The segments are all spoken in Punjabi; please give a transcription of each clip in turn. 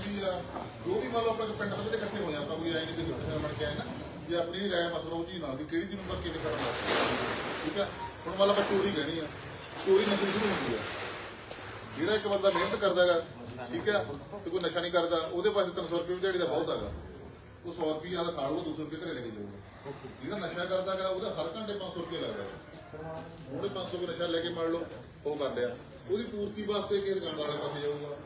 ਕਹਿੰਦੀ ਆ ਜੋ ਵੀ ਮੰਨ ਲਓ ਆਪਣੇ ਪਿੰਡ ਦੇ ਇਕੱਠੇ ਹੋਏ ਆ ਕੋਈ ਐਂ ਨਹੀਂ ਕਿ ਕਿਸੇ ਬਣ ਕੇ ਆਏ ਨਾ ਜੇ ਆਪਣੀ ਰਾਏ ਮਸਲਾ ਉਹ ਨਾਲ, ਵੀ ਕਿਹੜੀ ਚੀਜ਼ ਨੂੰ ਕਿਵੇਂ ਕਰਨਾ ਠੀਕ ਆ? ਹੁਣ ਮੰਨ ਲਓ ਆਪਾਂ ਚੋਰੀ ਕਹਿਣੀ ਆ, ਚੋਰੀ ਨਕਲੀ ਸ਼ੁਰੂ ਹੁੰਦੀ ਆ। ਜਿਹੜਾ ਇੱਕ ਬੰਦਾ ਮਿਹਨਤ ਕਰਦਾ ਹੈਗਾ, ਠੀਕ ਹੈ ਤੇ ਕੋਈ ਨਸ਼ਾ ਨਹੀਂ ਕਰਦਾ, ਉਹਦੇ ਪਾਸੇ 300 ਰੁਪਏ ਵੀ ਦਿਹਾੜੀ ਦਾ ਬਹੁਤ ਹੈਗਾ। ਉਹ 100 ਰੁਪਏ ਦਾ ਖਾ ਲਊਗਾ 200 ਰੁਪਏ ਘਰੇ ਲੈ ਕੇ ਜਾਊਗਾ। ਜਿਹੜਾ ਨਸ਼ਾ ਕਰਦਾ ਹੈਗਾ, ਉਹਦਾ ਹਰ ਘੰਟੇ 500 ਰੁਪਏ ਲੱਗਦਾ ਹੈ। ਉਹਦੇ 500 ਰੁਪਏ ਨਸ਼ਾ ਲੈ ਕੇ ਮੰਨ ਲਓ, ਉਹ ਕਰ ਲਿਆ। ਉਹਦੀ ਪੂਰਤੀ ਵਾਸਤੇ ਕਿ ਦੁਕਾਨਦਾਰ ਦੇ ਪਾਸੇ ਜਾਊਗਾ।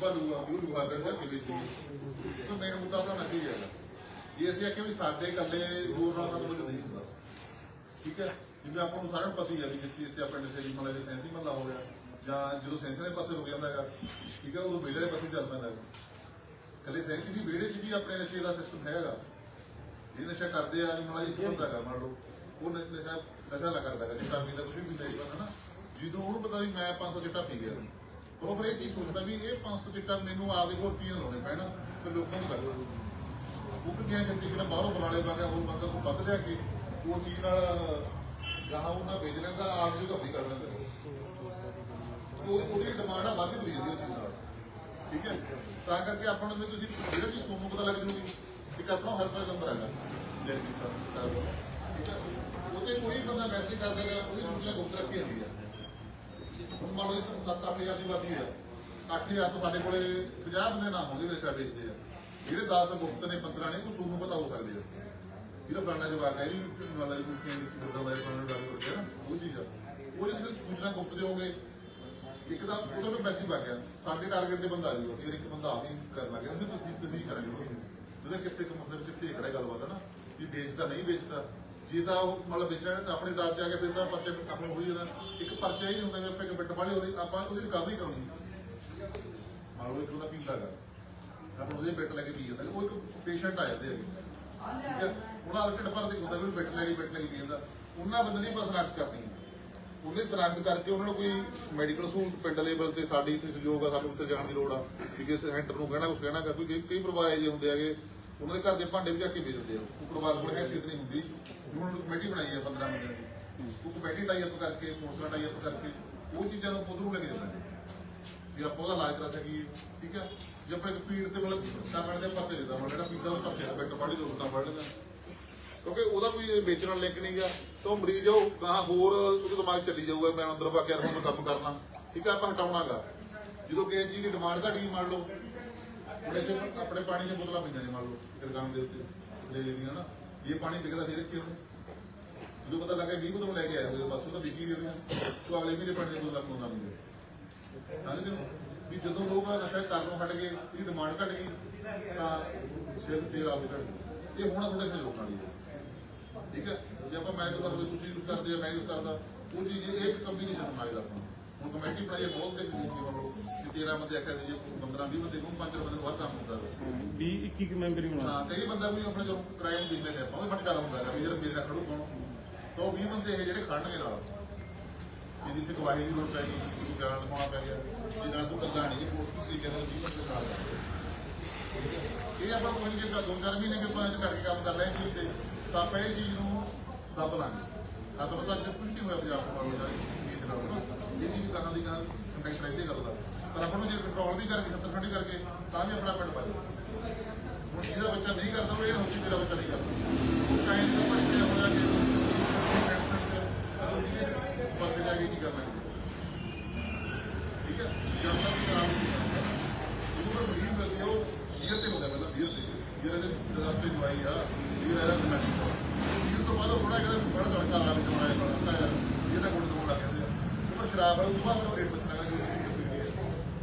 ਭਾਲੂਗਾ ਉਹ ਦੁਕਾਨ ਕਰਦਾ ਕਿਵੇਂ ਜੀ ਉਹ ਮੇਨ ਮੁੱਦਾ ਆਪਣਾ ਨਸ਼ਾ ਹੀ। ਜੇ ਅਸੀਂ ਆਖਿਆ ਵੀ ਸਾਡੇ ਇਕੱਲੇ ਹੋਰ ਨਾਲ ਤਾਂ ਕੁਝ ਨਹੀਂ ਹੁੰਦਾ। ਠੀਕ ਹੈ? ਜਿਵੇਂ ਆਪਾਂ ਨੂੰ ਸਾਰਿਆਂ ਨੂੰ ਪਤਾ ਹੀ ਹੈ ਵੀ ਜਿੱਥੇ ਜਿੱਥੇ ਆਪਣੇ ਨਸ਼ੇ ਦੀ ਮਤਲਬ ਸੈਂਸੀ ਮੱਲਾ ਹੋ ਗਿਆ, ਜਾਂ ਜਦੋਂ ਸੈਂਸੀ ਵਾਲੇ ਪਾਸੇ ਰੁਕ ਜਾਂਦਾ ਹੈਗਾ, ਠੀਕ ਹੈ, ਉਦੋਂ ਵਿਹੜੇ ਵਾਲੇ ਪਾਸੇ ਚੱਲ ਪੈਂਦਾ ਹੈਗਾ। ਕੱਲੇ ਸੈਂਸੀ ਦੀ ਵਿਹੜੇ 'ਚ ਵੀ ਆਪਣੇ ਨਸ਼ੇ ਦਾ ਸਿਸਟਮ ਹੈਗਾ। ਇਹ ਨਸ਼ਾ ਕਰਦੇ ਆ ਮਤਲਬ ਜੀ ਹੁੰਦਾ ਹੈਗਾ, ਮੰਨ ਲਓ। ਉਹ ਨਸ਼ਾ ਨਸ਼ਾ ਨਾ ਕਰਦਾ ਹੈਗਾ ਜਿੱਦਾਂ ਵੀ ਦਾ ਕੁਝ ਵੀ ਨਹੀਂ ਹੁੰਦਾ ਹਨਾ? ਜਦੋਂ ਉਹਨੂੰ ਪਤਾ ਵੀ ਮੈਂ 500 ਚਿੱਟਾ ਪੀ ਗਿਆ। ਉਹ ਫਿਰ ਇਹ ਚੀਜ਼ ਸੋਚਦਾ ਵੀ ਇਹ 500 ਚਿੱਟਾ ਮੈਨੂੰ ਆਪਦੇ ਕੋਲ ਪੀਣ ਲਾਉਣੇ ਪੈਣਾ, ਤੇ ਲੋਕਾਂ ਨੂੰ ਲੱਗਦਾ ਉਹ ਕਿਹਾ ਜਾਂਦੀ ਕਿ ਬਾਹਰੋਂ ਬੁਲਾਲੇ ਪਾ ਕੇ ਹੋਰ ਬੰਦਾ ਕੋ ਵੱਧ ਲਿਆ ਕੇ, ਉਹ ਚੀਜ਼ ਨਾਲ ਗਾਹਾਂ ਉਹਨਾਂ ਵੇਚ ਲੈਂਦਾ, ਆਪ ਜੀ ਘੱਪੀ ਕਰ ਲੈਂਦਾ। ਉਹ ਉਹਦੀ ਡਿਮਾਂਡ ਆ ਵੱਧ ਹੋਈ ਜਾਂਦੀ ਉਸ ਨਾਲ। ਠੀਕ ਹੈ? ਤਾਂ ਕਰਕੇ ਆਪਾਂ ਨੂੰ ਵੀ ਤੁਸੀਂ ਜਿਹੜਾ ਚੀਜ਼ ਤੁਹਾਨੂੰ ਪਤਾ ਲੱਗ ਜੂਗੀ ਇੱਕ ਆਪਣਾ ਹੈਲਪਰ ਨੰਬਰ ਹੈਗਾ ਜੈ ਜੀ ਠੀਕ ਹੈ? ਉਹਤੇ ਕੋਈ ਬੰਦਾ ਮੈਸੇਜ ਕਰ ਦੇਗਾ, ਉਹਦੀ ਸੂਚਨਾ ਗੁਪਤ ਰੱਖੀ ਜਾਂਦੀ ਹੈ ਮੰਨ ਲਓ 7-8000 ਦੀ ਵਾਦੀ ਹੈ। 8000 ਤੋਂ ਸਾਡੇ ਕੋਲੇ 50 ਬੰਦੇ ਨਾ ਹੋਣਗੇ ਨਸ਼ਾ ਵੇਚਦੇ ਆ। ਜਿਹੜੇ 10 ਗੁਪਤ ਨੇ 15 ਨੇ, ਉਹ ਸੂਰ ਨੂੰ ਪਤਾ ਹੋ ਸਕਦੇ ਆ। ਜਿਹੜਾ ਪੁਰਾਣਾ ਜਵਾਬ ਹੈ ਜੀ ਵਾਲਾ ਜੀ ਕੁੱਤੀਆਂ ਵਿੱਚ ਫਿਰਦਾ ਹੋਇਆ ਪੁਰਾਣਾ ਡਰ ਕਰਕੇ ਨਾ ਉਹ ਚੀਜ਼ ਆ। ਉਹ ਜੇ ਸੂਚਨਾ ਗੁਪਤ ਦਿਓਗੇ ਇੱਕ ਤਾਂ ਉਹਦੇ ਨੂੰ ਮੈਸੇਜ ਆ ਗਿਆ। ਸਾਡੇ ਟਾਰਗੇਟ ਤੇ ਬੰਦਾ ਆ ਜਾਊਗਾ, ਫਿਰ ਇੱਕ ਬੰਦਾ ਆ ਵੀ ਕਰਨ ਲੱਗ ਗਿਆ। ਉਹਨੂੰ ਤੁਸੀਂ ਤਸਦੀਕ ਕਰਾਂਗੇ ਉਹਦੇ ਕਿੱਥੇ ਕੁ ਕਿੱਥੇ ਖੜਾ ਗੱਲਬਾਤ, ਹੈ ਨਾ? ਵੀ ਵੇਚਦਾ, ਨਹੀਂ ਵੇਚਦਾ। ਜੇ ਉਹ ਮਤਲਬ ਵੇਚਣ ਆਪਣੇ ਡਰ ਚ ਕੇ ਫਿਰ ਤਾਂ ਪਰਚੇ ਆਪਣੇ ਹੋਈ ਜਾਂਦਾ ਇੱਕ ਪਰਚਾ ਹੀ ਹੁੰਦਾ ਵੀ ਆਪਾਂ ਇੱਕ ਬਿੱਟ ਵਾਲੀ ਹੋ ਰਹੀ ਆਪਾਂ ਉਹਦੀ ਰਿਕਵਰੀ ਕਰਾਉਣੀ ਮੰਨ ਲਓ ਇੱਕ ਬੰਦਾ ਪੀਂਦਾ ਗਾ ਆਪਾਂ ਉਹਦੇ ਬਿੱਟ ਲੈ ਕੇ ਪੀ ਜਾਂਦਾ। ਉਹ ਇੱਕ ਪੇਸ਼ੈਂਟ ਆ ਜਾਂਦੇ ਹੈਗੇ। ਠੀਕ ਹੈ? ਉਹਨਾਂ ਦਾ ਢਿੱਡ ਭਰਦੇ ਹੁੰਦਾ ਵੀ ਬਿੱਟ ਲੈਣੀ ਬਿੱਟ ਲੈ ਕੇ ਪੀ ਜਾਂਦਾ। ਉਹਨਾਂ ਬੰਦੇ ਦੀ ਬਸ ਰੱਖ ਕਰਨੀ ਉਹਨੇ ਸਰੰਗ ਕਰਕੇ ਉਹਨਾਂ ਨੂੰ ਕੋਈ ਮੈਡੀਕਲ ਸਹੂਲਤ, ਪਿੰਡ ਲੈਵਲ ਤੇ ਸਾਡੀ ਇੱਥੇ ਸਹਿਯੋਗ ਆ ਸਾਡੇ ਉੱਤੇ ਜਾਣ ਦੀ ਲੋੜ ਆ। ਕਿ ਕਿਸੇ ਸੈਂਟਰ ਨੂੰ ਕਹਿਣਾ ਕੁਝ ਕਹਿਣਾ ਗਾ। ਕੋਈ ਕਈ- ਪਰਿਵਾਰ ਇਹੋ ਜਿਹੇ ਹੁੰਦੇ ਹੈਗੇ। ਉਹਨਾਂ ਦੇ ਘਰ ਦੇ ਭਾਂਡੇ ਵੀ ਜਾ ਕੇ ਵੇਚ ਦਿੰਦੇ ਆ। ਉਹ ਪਰਿਵਾਰ ਕੋਲ ਹੈਸੀਅਤ ਨਹੀਂ ਹੁੰਦੀ। ਉਹਨਾਂ ਕਮੇਟੀ ਬਣਾਈ ਹੈ 15 ਬੰਦਿਆਂ ਦੀ। ਉਹ ਕਮੇਟੀ ਟਾਈ ਅਪ ਕਰਕੇ ਮੋਸਲਾ ਟਾਈ ਅਪ ਕਰਕੇ, ਉਹ ਚੀਜ਼ਾਂ ਨੂੰ ਉਧਰੋਂ ਲੈ ਕੇ ਜਾਂਦੇ ਵੀ ਆਪਾਂ ਉਹਦਾ ਇਲਾਜ ਕਰਾ ਸਕੀਏ, ਠੀਕ ਹੈ ਜੇ ਆਪਣੇ ਇੱਕ ਪੀੜ ਤੇ ਮਤਲਬ ਸਾਹਮਣੇ ਦੇ ਪਰਤੇ ਦਿੱਤਾ ਮਤਲਬ ਜਿਹੜਾ ਪੀਂਦਾ ਉਹ ਪਰਤੇ ਬੈਠ ਪਾੜੀ ਦੋ ਤਾਂ ਪੜ ਲੈਂਦਾ ਕਿਉਂਕਿ ਉਹਦਾ ਕੋਈ ਵੇਚਣ ਵਾਲਾ ਲਿੰਕ ਨਹੀਂਗਾ ਤਾਂ ਮਰੀਜ਼ ਉਹ ਗਾਹਾਂ ਹੋਰ ਉਹਦੇ ਦਿਮਾਗ 'ਚ ਚੱਲੀ ਜਾਊਗਾ, ਮੈਂ ਅੰਦਰ ਪਾ ਕੇ ਯਾਰ ਹੁਣ ਕੰਮ ਕਰਨਾ। ਠੀਕ ਹੈ ਆਪਾਂ ਹਟਾਉਣਾਗਾ। ਜਦੋਂ ਕਿਸੇ ਚੀਜ਼ ਦੀ ਡਿਮਾਂਡ ਘਟ ਗਈ, ਮੰਨ ਲਓ। ਉਹਦੇ 'ਚ ਆਪਣੇ ਪਾਣੀ ਦੀਆਂ ਬੋਤਲਾਂ ਪਈਆਂ ਨੇ, ਮੰਨ ਲਓ ਦੁਕਾਨ ਦੇ ਉੱਤੇ, ਲੈ ਲੈਣੀਆਂ ਨਾ। ਇਹ ਪਾਣੀ ਵਿਕਦਾ ਫਿਰ ਕਿਉਂ? ਜਦੋਂ ਪਤਾ ਲੱਗਾ 20 ਬੋਤਲ ਲੈ ਕੇ ਆਇਆ ਉਹਦੇ ਬਸ ਉਹ ਤਾਂ ਵਿਕੀ ਨਹੀਂ ਉਹਦੀਆਂ ਉਹ ਅਗਲੇ ਮਹੀਨੇ ਪਾਣੀ ਦੀਆਂ ਬੋਤਲਾਂ ਪਾਉਂਦਾ ਨਹੀਂ ਹਾਂ ਜੀ ਵੀ ਜਦੋਂ ਲੋਕ ਨਸ਼ਾ ਕਰਨੋਂ ਹਟ ਗਏ ਇਹਦੀ ਡਿਮਾਂਡ ਘਟ ਗਈ, ਤਾਂ ਸੇਲ ਸੇਲ ਆਪੇ ਘਟ ਇਹ ਹੋਣਾ ਥੋੜੇ ਸਹਿਯੋਗ ਨਾਲ ਹੀ ਹੈ। ਠੀਕ ਹੈ? ਜੇ ਆਪਾਂ ਮੈਂ ਤਾਂ ਵੀ ਤੁਸੀਂ ਯੂਜ਼ ਕਰਦੇ ਆ ਮੈਂ ਯੂਜ਼ ਕਰਦਾ, ਉਹ ਚੀਜ਼ ਇਹ ਇੱਕ ਕੰਬੀਨੇਸ਼ਨ ਬਣਾਏਗਾ ਆਪਾਂ ਹੁਣ ਕਮੇਟੀ ਬਣਾਈ ਬਹੁਤ ਦੇਖੀ ਦੇਖੀ ਮੰਨ 13 ਬੰਦੇ ਆਖਿਆ ਸੀ ਜੇ 15 20 ਬੰਦੇ ਨੂੰ 5 ਬੰਦੇ ਨੂੰ ਵੱਧ ਕੰਮ ਹੁੰਦਾ ਹੈ 20 21 ਮੈਂਬਰੀ ਬਣਾ ਹਾਂ ਕਈ ਬੰਦਾ ਵੀ ਆਪਣੇ ਜੋ ਕ੍ਰਾਈਮ ਦਿੰਦੇ ਨੇ ਆਪਾਂ ਉਹ ਹੈ ਵੀ ਜਿਹੜਾ ਮੇਰੇ ਨਾਲ ਖੜੂ ਕੌਣ? ਤਾਂ ਉਹ 20 ਬੰਦੇ ਇਹ ਜਿਹੜੇ ਖੜਨਗੇ ਨਾਲ ਜਿਹਦੀ ਤੇ ਗਵਾਹੀ ਦੀ ਲੋੜ ਪੈ ਗਈ ਕੋਈ ਬਿਆਨ ਲਿਖਾਉਣਾ ਪੈ ਗਿਆ ਜੇ ਨਾਲ ਤੂੰ ਕੱਲਾ ਨਹੀਂ ਕੋਰਟ ਦੀ ਕਹਿੰਦਾ 20 ਬੰਦੇ ਨਾਲ। ਇਹ ਆਪਾਂ ਕੋਈ ਨਹੀਂ ਕਿ ਦੋ ਚਾਰ ਮਹੀਨੇ ਕੇ ਬਾਅਦ ਕਰਕੇ ਕੰਮ ਕਰ ਰਹੇ ਚੀਜ਼ ਤੇ ਤਾਂ ਆਪਾਂ ਇਹ ਚੀਜ਼ ਨੂੰ ਦੱਬ ਲਾਂਗੇ। ਆ ਤਾਂ ਅੱਜ ਕੁਝ ਨਹੀਂ ਹੋਇਆ ਪੰਜਾਬ ਕੋਲ ਦਾ ਇਹ ਨਾਲ। ਨਾ ਇਹ ਚੀਜ਼ ਕਹਾਂ ਦੀ ਕਹਾਂ ਕੰਟੈਕਟ ਰਹਿੰਦੇ ਗੱਲ ਦਾ। ਪਰ ਨੂੰ ਜੇ ਕੰਟਰੋਲ ਵੀ ਕਰਕੇ ਸੱਤਰ ਫੰਡੀ ਕਰਕੇ, ਤਾਂ ਵੀ ਆਪਣਾ ਪਿੰਡ ਬਚੇ ਹੁਣ ਜਿਹਦਾ ਬੱਚਾ ਨਹੀਂ ਕਰਦਾ, ਉਹ ਇਹ ਨਾ ਮੇਰਾ ਬੱਚਾ ਨਹੀਂ ਕਰਦਾ। ਉਹ ਕਾਇਨ ਦਾ ਬੱਚਾ ਹੋਇਆ ਕਿ ਪਰਦੇ ਜਾ ਕੇ ਕੀ ਕਰਨਾ ਠੀਕ ਹੈ? ਜਦ ਤੱਕ ਖਰਾਬ ਨਹੀਂ ਪਰ ਮਰੀਜ਼ ਮਿਲਦੀ ਉਹ ਵੀਰ ਤੇ ਹੁੰਦਾ ਪਹਿਲਾਂ ਵੀਰ ਤੇ। ਜਿਹੜੇ ਦੇ ਦਸਾਤੇ ਜਵਾਈ ਆ ਵੀਰ ਇਹਦਾ ਕਮੈਂਟ ਵੀਰ ਤੋਂ ਬਾਅਦ ਥੋੜਾ ਜਿਹਾ ਬੜਾ ਤੜਕਾ ਲਾ ਵਿੱਚ ਬਣਾਇਆ ਕਰਦਾ ਯਾਰ ਇਹਦਾ ਗੁੱਡ ਤੋਂ ਲੱਗ ਜਾਂਦੇ ਆ। ਪਰ ਸ਼ਰਾਬ ਵਾਲਾ ਉਸ ਤੋਂ ਬਾਅਦ ਉਹ ਰੇਟ ਪੁੱਛਣ ਲੱਗਾ ਕਿ ਉਹ ਕਿੰਨੀ ਹੈ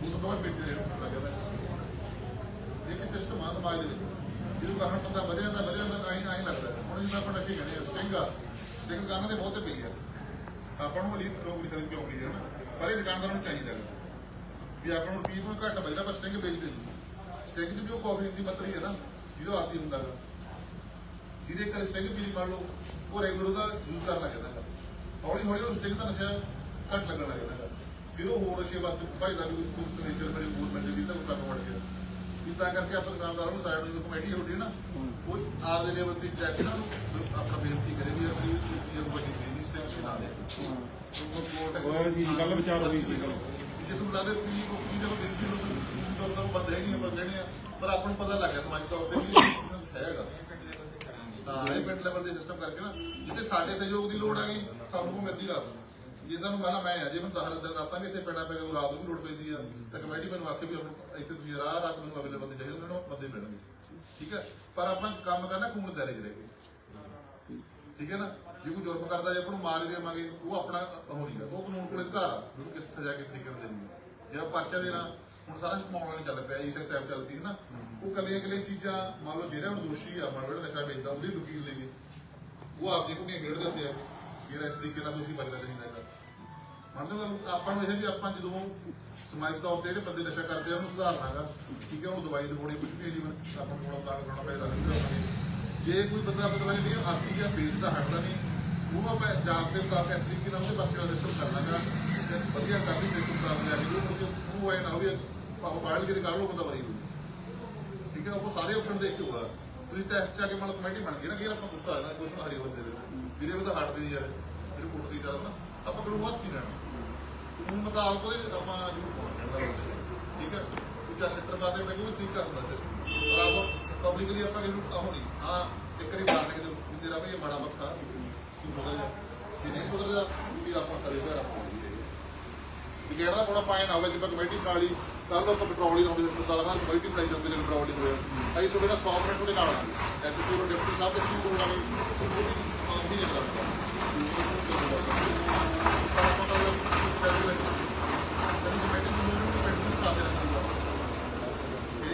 ਉਸ ਤੋਂ ਬਾਅਦ ਪੇਟੀ ਦੇ ਰੇਟ ਪੁੱਛਣ ਲੱਗ ਜਾਂਦਾ ਇਹ ਕਿ ਸਿਸਟਮ ਆ ਸਮਾਜ ਦੇ ਵਿੱਚ। ਜਿਹਨੂੰ ਕਹਣ ਬੰਦਾ ਵਧਿਆ ਜਾਂਦਾ ਵਧਿਆ ਜਾਂਦਾ ਆਈ ਆਈ ਲੱਗਦਾ। ਹੁਣ ਜਿਵੇਂ ਆਪਾਂ ਨੱਚੀ ਕਹਿੰਦੇ ਆ ਸਟਿੰਗਾ ਸਟਿੰਗ ਦੁਕਾਨਾਂ ਦੇ ਬਹੁਤੇ ਪਈ ਆ। ਆਪਾਂ ਨੂੰ ਲਈ ਰੋਕ ਨਹੀਂ ਸਕਦੇ ਕਿਉਂ ਨਹੀਂ ਨਾ? ਪਰ ਇਹ ਦੁਕਾਨਦਾਰਾਂ ਨੂੰ ਚਾਹੀਦਾ ਵੀ ਆਪਾਂ ਨੂੰ ਰੁਪਈਏ ਕੋਈ ਘੱਟ ਬਚਦਾ ਪਰ ਸਟਿੰਗ ਵੇਚਦੇ ਨਹੀਂ। ਸਟਿੰਗ 'ਚ ਵੀ ਉਹ ਕਾਫੀ ਦੀ ਮਤਰੀ ਹੈ ਨਾ, ਜਿਹਦਾ ਆਦੀ ਹੁੰਦਾ ਹੈ। ਜਿਹਦੇ ਕਰ ਸਟਿੰਗ ਪੀਣੀ ਮੰਨ ਲਓ, ਉਹ ਰੈਗੂਲਰ ਦਾ ਯੂਜ਼ ਕਰਨ ਲੱਗ ਹੈ। ਹੌਲੀ ਹੌਲੀ ਉਹ ਸਟਿੰਗ ਦਾ ਨਸ਼ਾ ਘੱਟ ਲੱਗਣ ਲੱਗ ਹੈ। ਫਿਰ ਉਹ ਹੋਰ ਨਸ਼ੇ ਵਾਸਤੇ ਭਾਈਦਾ ਵੀ ਕੋਈ ਸਨੇਚਰ ਮੇਰੇ ਹੋਰ ਬੰਦੇ ਵੀ ਤਾਂ ਕੰਮ ਵੜ ਗਿਆ। ਤਾਂ ਕਰਕੇ ਆਪਾਂ ਦੁਕਾਨਦਾਰਾਂ ਨੂੰ ਸਾਈਡ ਨੂੰ ਕਮੇਟੀ ਹੁੰਦੀ ਹੈ ਨਾ ਉਹ ਆਪਦੇ ਲੈਵਲ ਤੇ ਜਾ ਕੇ ਨਾ ਆਪਣਾ ਬੇਨਤੀ ਕਰੇ ਵੀ ਅਸੀਂ ਇਹ ਵੱਡੀ ਬਿਜ਼ਨਸ ਤੇ ਨਾ ਦੇ ਉਹ ਸੀ ਗੱਲ ਵਿਚਾਰ ਹੋਈ ਸੀ। ਗੱਲ ਜਿਸ ਨੂੰ ਲੱਗਦਾ ਵੀ ਉਹ ਕੀ ਜਦੋਂ ਦੇਖੀ ਲੋਕ ਤਾਂ ਤਾਂ ਬੰਦ ਹੈਗੀ ਬੰਦ ਰਹਿਣੇ ਆ। ਪਰ ਆਪਾਂ ਨੂੰ ਪਤਾ ਲੱਗ ਗਿਆ ਸਮਾਜ ਤੌਰ ਤੇ ਵੀ ਹੈਗਾ ਤਾਂ ਇਹ ਪਿੰਡ ਲੈਵਲ ਦੇ ਸਿਸਟਮ ਕਰਕੇ ਨਾ ਜਿੱਥੇ ਸਾਡੇ ਸਹਿਯੋਗ ਦੀ ਲੋੜ ਹੈਗੀ ਸਾਨੂੰ ਉਹ ਮਿਲਦੀ ਰਾਤ ਜੇ ਸਾਨੂੰ ਮੈਂ ਮੈਂ ਆ ਜੇ ਮੈਨੂੰ ਦਸ ਦਿਨ ਰਾਤਾਂ ਵੀ ਇੱਥੇ ਪੈਣਾ ਪੈ ਗਿਆ ਰਾਤ ਨੂੰ ਵੀ ਲੋੜ ਪੈਂਦੀ ਆ, ਤਾਂ ਕਮੇਟੀ ਮੈਨੂੰ ਆਖੇ ਵੀ ਆਪਾਂ ਇੱਥੇ ਤੁਸੀਂ ਰਾਹ ਰਾਤ ਨੂੰ ਅਵੇਲੇਬਲ ਬੰਦੇ ਚਾਹੀਦੇ ਉਹਨਾਂ ਨੂੰ ਬੰਦੇ ਮਿਲਣਗੇ। ਠੀਕ ਹੈ ਪਰ ਆਪਾਂ ਕੰਮ ਕਰਨਾ ਕੂਣ ਦਾਇਰੇ 'ਚ ਰਹਿ ਕੇ ਠੀਕ ਹੈ ਨਾ? ਜੇ ਕੋਈ ਜੁਰਮ ਕਰਦਾ, ਜੇ ਆਪਾਂ ਨੂੰ ਮਾਰ ਦੇਵਾਂਗੇ, ਉਹ ਆਪਣਾ ਉਹ ਉਹ ਕਾਨੂੰਨ ਕੋਲੇ ਅਧਿਕਾਰ ਉਹਨੂੰ ਕਿਸ ਸਜ਼ਾ ਕਿਸ ਤਰੀਕੇ ਨਾਲ ਦੇਣੀ ਜੇ ਆਪਾਂ ਪਰਚਾ ਦੇਣਾ, ਹੁਣ ਸਾਰਾ ਸਮਾਉਣ ਵਾਲੀ ਚੱਲ ਪਿਆ ਇਸ ਐਕਸੈਪ ਚੱਲ ਹੈ ਨਾ ਉਹ ਕੱਲੀਆਂ ਕੱਲੀਆਂ ਚੀਜ਼ਾਂ, ਮੰਨ ਲਓ ਜਿਹੜਾ ਹੁਣ ਦੋਸ਼ੀ ਆ, ਮੰਨ ਲਓ ਨਸ਼ਾ ਵੇਚਦਾ, ਉਹਦੇ ਵਕੀਲ ਨੇਗੇ ਉਹ ਆਪਦੀ ਕੁੜੀਆਂ ਖੇਡ ਦਿੰਦੇ ਆ ਜਿਹੜਾ ਇਸ ਤਰੀਕੇ ਨਾਲ ਦੋਸ਼ੀ ਬਚਦਾ ਨਹੀਂ ਹੈਗਾ। ਮੰਨਦੇ ਹੋ ਆਪਾਂ ਨੂੰ ਇਹ ਵੀ ਆਪਾਂ ਜਦੋਂ ਸਮਾਜਿਕ ਤੌਰ ਤੇ ਜਿਹੜੇ ਬੰਦੇ ਨਸ਼ਾ ਕਰਦੇ ਆ, ਉਹਨੂੰ ਸੁਧਾਰਨਾਗਾ ਠੀਕ ਹੈ, ਉਹਨੂੰ ਦਵਾਈ ਦਵਾਉਣੀ ਕੁਝ ਵੀ ਜੀਵਨ ਆਪਾਂ ਨੂੰ ਥੋੜਾ ਤਾਂ ਪੈਦਾ ਨਹੀਂ ਜੇ ਕੋਈ ਬੰਦਾ ਪਤਾ ਲੱਗੇ ਵੀ ਆਰਤੀ ਜਾਂ ਵੇਚਦਾ ਹਟਦਾ ਨਹੀਂ ਉਹ ਆਪਾਂ ਜਾਣਦੇ ਮੁਤਾਬਕ ਇਸ ਤਰੀਕੇ ਨਾਲ ਉਹਦੇ ਬੱਚੇ ਦਾ ਸਿਸਟਮ ਕਰਨਾਗਾ ਤੇ ਵਧੀਆ ਕਾਫੀ ਸਿਸਟਮ ਕਰ ਲਿਆ ਕਿ ਉਹ ਉਹ ਐ ਨਾ ਹੋਵੇ ਪਾਪ ਬਾਹਰ ਕਿਤੇ ਕਰ ਲੋ ਬੰਦਾ ਬਰੀ ਠੀਕ ਹੈ ਉਹ ਸਾਰੇ ਆਪਸ਼ਨ ਦੇਖ ਕੇ ਹੋਗਾ ਤੁਸੀਂ ਟੈਸਟ ਚਾ ਕੇ ਮਤਲਬ ਕਮੇਟੀ ਬਣ ਗਈ ਨਾ ਕਿ ਆਪਾਂ ਗੁੱਸਾ ਆ ਜਾਂਦਾ ਕੁਝ ਹਰੀ ਬੰਦੇ ਦੇ ਜਿਹਦੇ ਬੰਦਾ ਹਟਦੇ ਯਾਰ ਜਿਹੜੀ ਕੁੱਟਦੀ ਚੱਲ ਆਪਾਂ ਕੋਲ ਬਹੁਤ ਸੀ ਰਹਿਣਾ ਕਾਨੂੰਨ ਮੁਤਾਬਕ ਉਹਦੇ ਆਪਾਂ ਜ਼ਰੂਰ ਪਹੁੰਚਣਾ ਠੀਕ ਹੈ? ਦੂਜਾ ਸੈਕਟਰ ਬਾਰੇ ਮੈਂ ਕੋਈ ਠੀਕ ਕਰਦਾ ਸੀ। ਪਰ ਆਪਾਂ ਪਬਲਿਕਲੀ ਆਪਾਂ ਇਹਨੂੰ ਆਹੋ ਨਹੀਂ ਹਾਂ, ਇੱਕ ਵਾਰੀ ਮਾਰਨੇ ਕਿ ਤੇਰਾ ਵੀ ਮਾੜਾ ਮੱਖਾ ਤੂੰ ਸੁਧਰ ਜਾ। ਜੇ ਨਹੀਂ ਸੁਧਰਦਾ, ਵੀ ਆਪਾਂ ਕਰੇ ਆਪਾਂ ਵੀ ਜਿਹੜਾ ਦਾ ਪਾਇਨ ਆਵੇ ਜਿਵੇਂ ਕਮੇਟੀ ਬਣਾ ਕੱਲ ਤੋਂ ਪੈਟਰੋਲ ਹੀ ਲਾਉਂਦੇ ਸੀ ਹਸਪਤਾਲ ਦਾ ਕਮੇਟੀ ਬਣਾਈ ਜਾਂਦੀ ਨੇ ਪੈਟਰੋਲ ਹੀ ਹੋਇਆ ਅਸੀਂ ਤੁਹਾਡੇ ਨਾਲ 100 ਮਿੰਟ ਤੁਹਾਡੇ ਨਾਲ ਆਵਾਂਗੇ। ਐਸਪੀ ਉਹ ਡਿਪਟੀ ਸਾਹਿਬ ਦੇ ਕੀ ਬੋਲਣਾ ਵੀ ਆਉਂਦੀ ਹੈ ਇਹ ਗੱਲਾਂ ਮੰਨ ਲਓ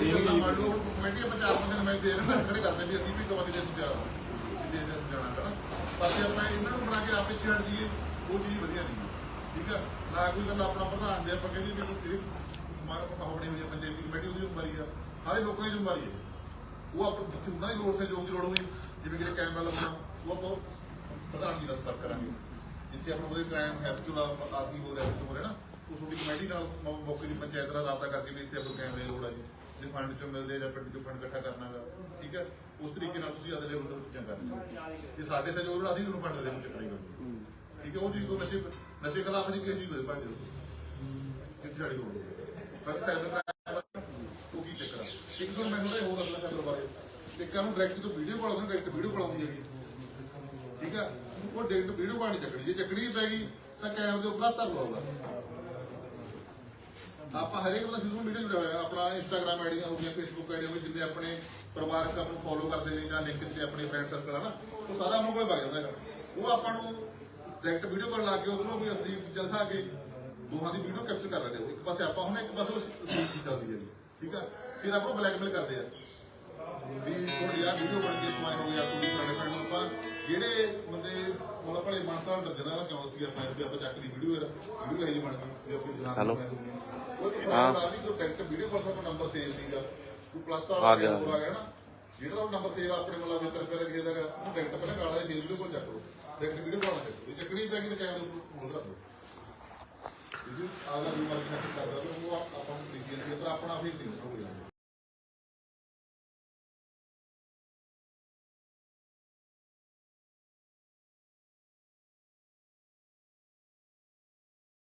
ਕਮੇਟੀ ਆਪਾਂ ਚਾਰ ਬੰਦੇ ਮੈਂ ਦੇ ਰਹੇ ਖੜੇ ਕਰਦੇ ਵੀ ਅਸੀਂ ਵੀ ਕਮਾਈ ਦੇ ਸੁਝਾਅ ਦੇ ਜਾਣਾ ਕਰਨਾ ਪਰ ਆਪਾਂ ਇਹਨਾਂ ਨੂੰ ਬਣਾ ਕੇ ਆਪੇ ਛੱਡ ਦਈਏ ਉਹ ਚੀਜ਼ ਵਧੀਆ ਨਹੀਂ ਠੀਕ ਆ ਨਾ ਕੋਈ ਗੱਲ ਆਪਣਾ ਪ੍ਰਧਾਨ ਦੇ ਆਪਾਂ ਕਹਿੰਦੇ ਵੀ ਇਹ ਸਮਾਰ ਆਪਣੀ ਹੋਈ ਪੰਚਾਇਤੀ ਕਮੇਟੀ ਉਹਦੀ ਜ਼ਿੰਮੇਵਾਰੀ ਆ ਸਾਰੇ ਲੋਕਾਂ ਦੀ ਜ਼ਿੰਮੇਵਾਰੀ ਹੈ ਉਹ ਆਪ ਜਿੱਥੇ ਉਹਨਾਂ ਦੀ ਲੋੜ ਸੇ ਜੋ ਦੀ ਲੋੜ ਹੋਈ ਜਿਵੇਂ ਕਿ ਕੈਮਰਾ ਲੱਗਣਾ ਉਹ ਆਪਾਂ ਪ੍ਰਧਾਨ ਜੀ ਨਾਲ ਸੰਪਰਕ ਕਰਾਂਗੇ ਜਿੱਥੇ ਆਪਣਾ ਉਹਦੇ ਕ੍ਰਾਈਮ ਹੈ ਚੁਲਾ ਹੋ ਰਿਹਾ ਹੋ ਰਿਹਾ ਨਾ ਉਸ ਦੀ ਕਮੇਟੀ ਨਾਲ ਮੌਕੇ ਦੀ ਪੰਚਾਇਤ ਨਾਲ ਰਾਬਤਾ ਕਰਕੇ ਵੀ ਇੱਥੇ ਆਪਾਂ ਕੈਮਰੇ ਲੋੜ ਆ ਜੀ। ਜੇ ਫੰਡ ਚੋਂ ਮਿਲਦੇ ਜਾਂ ਪਿੰਡ ਚੋਂ ਫੰਡ ਇਕੱਠਾ ਕਰਨਾਗਾ ਠੀਕ ਹੈ ਉਸ ਤਰੀਕੇ ਨਾਲ ਤੁਸੀਂ ਆਦੇ ਲੈਵਲ ਤੇ ਚੀਜ਼ਾਂ ਕਰਨੀਆਂ ਜੇ ਸਾਡੇ ਸਹਿਯੋਗ ਨਾਲ ਅਸੀਂ ਤੁਹਾਨੂੰ ਫੰਡ ਦੇ ਵਿੱਚ ਚੱਕਣੀ ਕਰਨੀ ਠੀਕ ਹੈ ਉਹ ਚੀਜ਼ ਤੋਂ ਨਸ਼ੇ ਨਸ਼ੇ ਖਿਲਾਫ ਨਹੀਂ ਕਿਸੇ ਚੀਜ਼ ਹੋਏ ਭਾਜੀ ਕਿੱਥੇ ਸਾਡੀ ਲੋੜ ਪਰ ਸਾਈਬਰ ਕ੍ਰਾਈਮ ਉਹ ਕੀ ਚੱਕਰ ਆ? ਇੱਕ ਤੋਂ ਮੈਨੂੰ ਤਾਂ ਹੋਰ ਅਗਲਾ ਸਾਈਬਰ ਬਾਰੇ, ਇੱਕ ਨੂੰ ਡਾਇਰੈਕਟ ਤੋਂ ਵੀਡੀਓ ਕਾਲ ਆਉਂਦੀ ਡਾਇਰੈਕਟ ਵੀਡੀਓ ਕਾਲ ਆਉਂਦੀ ਹੈਗੀ। ਠੀਕ ਆ? ਉਹ ਡਾਇਰੈਕਟ ਵੀਡੀਓ ਕਾਲ ਨਹੀਂ ਚੱਕਣੀ। ਜੇ ਚੱਕਣੀ ਪੈ ਗਈ, ਤਾਂ ਕੈਮ ਦੇ ਉੱਪਰ ਧਰ ਲਊਗਾ ਆਪਾਂ ਹਰੇਕ ਵਾਲਾ ਸਿਸਟਮ ਵੀਡੀਓ ਜੁੜਿਆ ਹੋਇਆ ਆਪਣਾ ਇੰਸਟਾਗ੍ਰam ਆਈਡੀਆਂ ਹੋ ਗਈਆਂ ਫੇਸਬੁੱਕ ਆਈਡੀਆਂ ਹੋ ਗਈਆਂ, ਜਿੰਨੇ ਆਪਣੇ ਪਰਿਵਾਰਕ ਆਪ ਨੂੰ ਫੋਲੋ ਕਰਦੇ ਨੇ ਜਾਂ ਲਿੰਕ ਤੇ ਆਪਣੇ ਫਰੈਂਡ ਸਰਕਲ ਆ ਉਹ ਸਾਰਾ ਉਹਨਾਂ ਕੋਲ ਵਗ ਜਾਂਦਾ ਹੈਗਾ। ਉਹ ਆਪਾਂ ਨੂੰ ਡਾਇਰੈਕਟ ਵੀਡੀਓ ਕਾਲ ਲਾ ਕੇ ਉਹਨੂੰ ਕੋਈ ਅਸਲੀ ਚੀਜ਼ਾਂ ਦਿਖਾ ਕੇ ਦੋਹਾਂ ਦੀ ਵੀਡੀਓ ਕੈਪਚਰ ਕਰ ਲੈਂਦੇ ਹੋ ਇੱਕ ਪਾਸੇ ਆਪਾਂ ਹੁਣ ਇੱਕ ਪਾਸੇ ਉਹ ਚੱਲਦੀ ਹੈ ਠੀਕ ਆ? ਫਿਰ ਆਪਾਂ ਬਲੈਕਮੇਲ ਕਰਦੇ ਆ। ਵੀ ਤੁਹਾਡੀ ਆ ਵੀਡੀਓ ਬਣ ਕੇ ਕਮਾਈ ਹੋ ਗਿਆ ਤੁਸੀਂ ਸਾਡੇ ਪਿੰਡ ਨੂੰ ਆਪਾਂ ਜਿਹੜੇ ਬੰਦੇ ਮਤਲਬ ਭਲੇ ਮਾਨਸਾ ਨੂੰ ਡਰਦੇ ਨਾਲ ਕਿਉਂ ਸੀ ਆਪਾਂ ਵੀ ਆਪਾਂ ਚੱਕ ਦੀ ਵੀਡੀਓ ਹੈ ਵੀਡੀਓ ਹੈ ਜੀ ਬਣ ਗਈ ਵੀ ਆਪਣੀ ਜਨਾਬ Hello? ਹਾਂ। ਜੋ ਟੈਕਟ ਵੀਡੀਓ ਕਾਲ ਦਾ ਨੰਬਰ ਸੇਵ ਸੀਗਾ ਕੋਈ ਪਲੱਸ ਵਾਲਾ ਆ ਗਿਆ। ਆ ਗਿਆ ਨਾ ਜਿਹੜਾ ਉਹ ਨੰਬਰ ਸੇਵ ਆਪਣੇ ਮਤਲਬ 70 ਰੁਪਏ ਦਾ ਕਿਸੇ ਦਾ ਹੈਗਾ, ਉਹਨੂੰ ਟੈਕਟ ਪਹਿਲਾਂ ਕਾਲਾ ਦੇ ਵੀਡੀਓ ਕੋਲ ਚੱਕ ਲਓ। ਟੈਕਟ ਵੀਡੀਓ ਕਾਲ ਚੱਕੋ। ਜੇ ਚੱਕਣੀ ਪੈ ਗਈ ਤਾਂ ਕੈਮਰੇ ਉੱਪਰ ਮੋੜ ਰੱਖ ਲਓ। ਜੀ ਆਲਾ ਵੀ ਮਾਰਕ ਕਰਦਾ ਤਾਂ ਉਹ ਆਪਾਂ ਨੂੰ ਦੇਖੀਏ ਸੀ ਪਰ ਆਪਣਾ ਫੇਸ ਨਹੀਂ ਹੋ